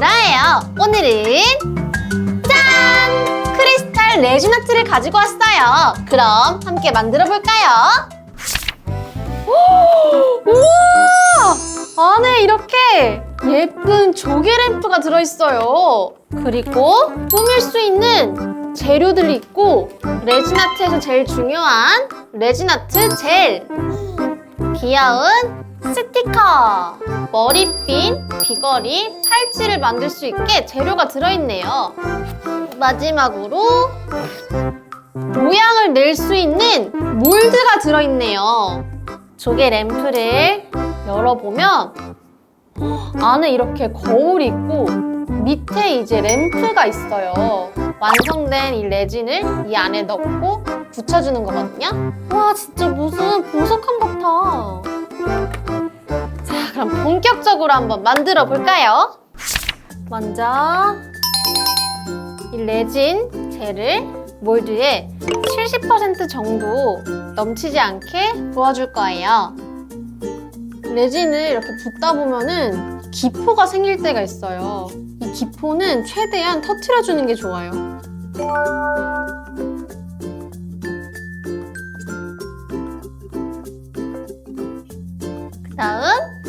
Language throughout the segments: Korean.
드라예요. 오늘은 짠! 크리스탈 레진 아트를 가지고 왔어요. 그럼 함께 만들어 볼까요? 우와! 안에 이렇게 예쁜 조개 램프가 들어있어요. 그리고 꾸밀 수 있는 재료들이 있고 레진 아트에서 제일 중요한 레진 아트 젤 귀여운 스티커 머리핀, 귀걸이, 팔찌를 만들 수 있게 재료가 들어있네요. 마지막으로 모양을 낼 수 있는 몰드가 들어있네요. 조개 램프를 열어보면 안에 이렇게 거울이 있고 밑에 이제 램프가 있어요. 완성된 이 레진을 이 안에 넣고 붙여주는 거거든요. 와 진짜 무슨 보석함 같아. 자 그럼 본격적으로 한번 만들어 볼까요? 먼저 이 레진 젤을 몰드에 70% 정도 넘치지 않게 부어줄 거예요. 레진을 이렇게 붓다 보면은 기포가 생길 때가 있어요. 이 기포는 최대한 터트려주는 게 좋아요. 그 다음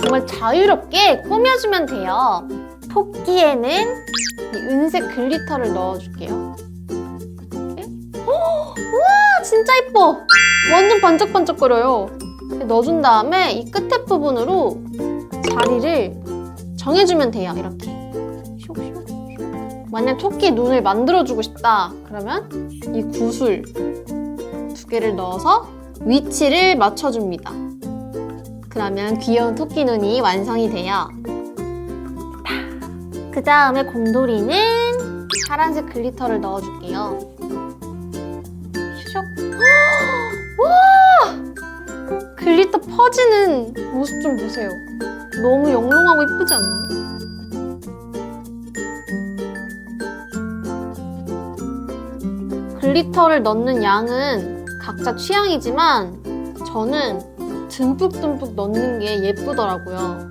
정말 자유롭게 꾸며주면 돼요. 토끼에는 이 은색 글리터를 넣어줄게요. 헉, 우와 진짜 예뻐! 완전 반짝반짝거려요. 넣어준 다음에 이 끝에 부분으로 자리를 정해주면 돼요. 이렇게. 만약 토끼 눈을 만들어주고 싶다. 그러면 이 구슬 두 개를 넣어서 위치를 맞춰줍니다. 그러면 귀여운 토끼 눈이 완성이 돼요. 그 다음에 곰돌이는 파란색 글리터를 넣어줄게요. 슉. 와! 글리터 퍼지는 모습 좀 보세요. 너무 영롱하고 이쁘지 않나요? 글리터를 넣는 양은 각자 취향이지만 저는 듬뿍듬뿍 넣는 게 예쁘더라고요.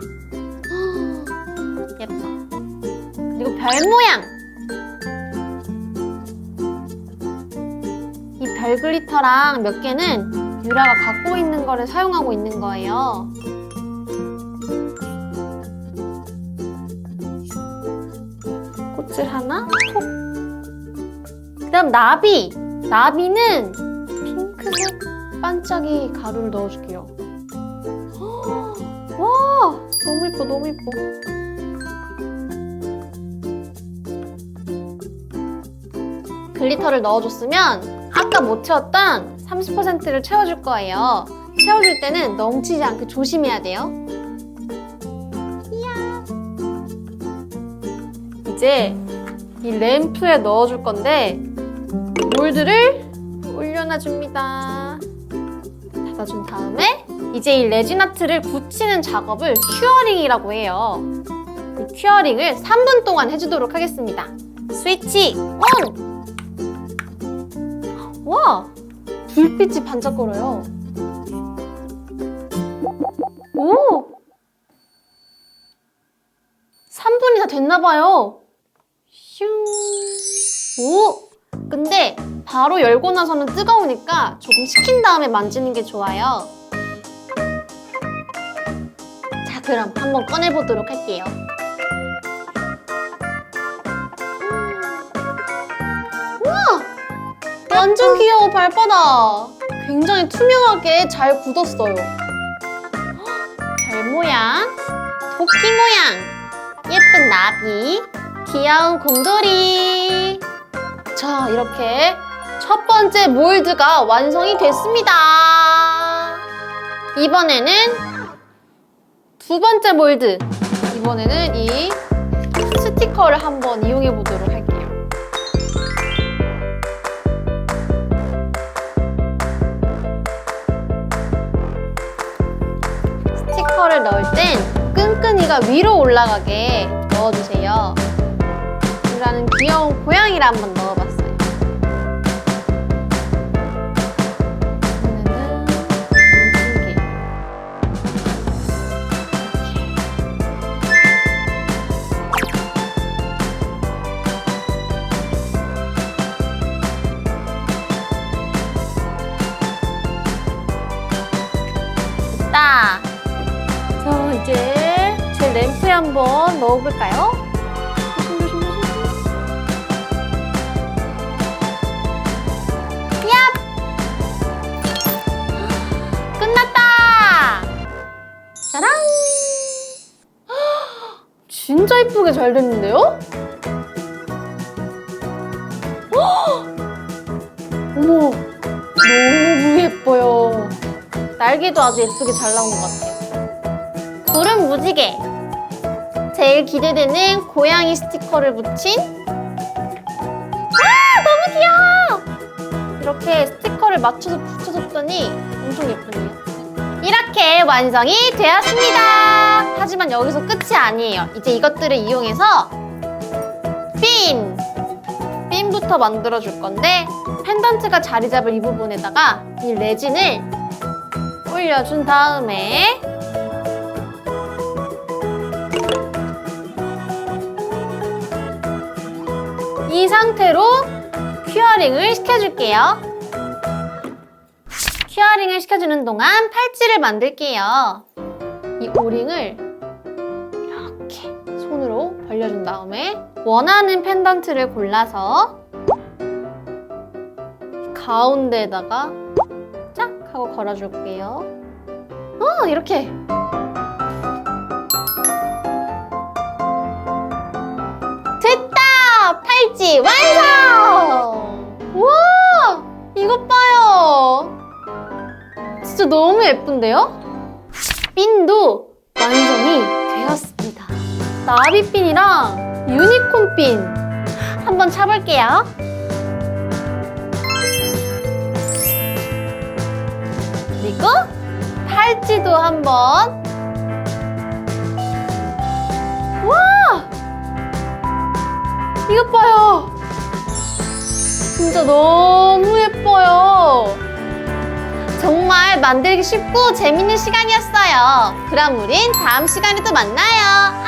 예뻐. 그리고 별 모양! 이 별 글리터랑 몇 개는 유라가 갖고 있는 거를 사용하고 있는 거예요. 꽃을 하나, 톡. 그 다음 나비! 나비는 핑크색 반짝이 가루를 넣어줄게요. 예뻐, 너무 예뻐. 글리터를 넣어줬으면 아까 못 채웠던 30%를 채워줄 거예요. 채워줄 때는 넘치지 않게 조심해야 돼요. 이제 이 램프에 넣어줄 건데 몰드를 올려놔줍니다. 닫아준 다음에 이제 이 레진 아트를 붙이는 작업을 큐어링이라고 해요. 이 큐어링을 3분 동안 해주도록 하겠습니다. 스위치 온! 와! 불빛이 반짝거려요. 오! 3분이 다 됐나봐요. 슝. 오! 근데 바로 열고 나서는 뜨거우니까 조금 식힌 다음에 만지는 게 좋아요. 자, 그럼 한번 꺼내보도록 할게요. 우와! 완전 귀여워, 발바닥. 굉장히 투명하게 잘 굳었어요. 별 모양, 토끼 모양, 예쁜 나비, 귀여운 곰돌이. 자, 이렇게 첫 번째 몰드가 완성이 됐습니다. 이번에는 두 번째 몰드. 이번에는 이 스티커를 한번 이용해 보도록 할게요. 스티커를 넣을 땐 끈끈이가 위로 올라가게 넣어주세요. 라는 귀여운 고양이를 한번 넣어 한번 넣어볼까요? 진짜 이쁘게 잘 됐는데요? 어머, 너무 예뻐요. 날개도 아주 예쁘게 잘 나온 것 같아요. 구름 무지개. 제일 기대되는 고양이 스티커를 붙인 아 너무 귀여워! 이렇게 스티커를 맞춰서 붙여줬더니 엄청 예쁘네요. 이렇게 완성이 되었습니다. 하지만 여기서 끝이 아니에요. 이제 이것들을 이용해서 핀! 핀부터 만들어줄 건데 펜던트가 자리 잡을 이 부분에다가 이 레진을 올려준 다음에 이 상태로 큐어링을 시켜줄게요. 큐어링을 시켜주는 동안 팔찌를 만들게요. 이 오링을 이렇게 손으로 벌려준 다음에 원하는 펜던트를 골라서 가운데에다가 짝 하고 걸어줄게요. 어, 이렇게. 너무 예쁜데요? 핀도 완성이 되었습니다. 나비핀이랑 유니콘핀 한번 차볼게요. 그리고 팔찌도 한번 와! 이것 봐요. 진짜 너무 예뻐요. 정말 만들기 쉽고 재밌는 시간이었어요. 그럼 우린 다음 시간에 또 만나요.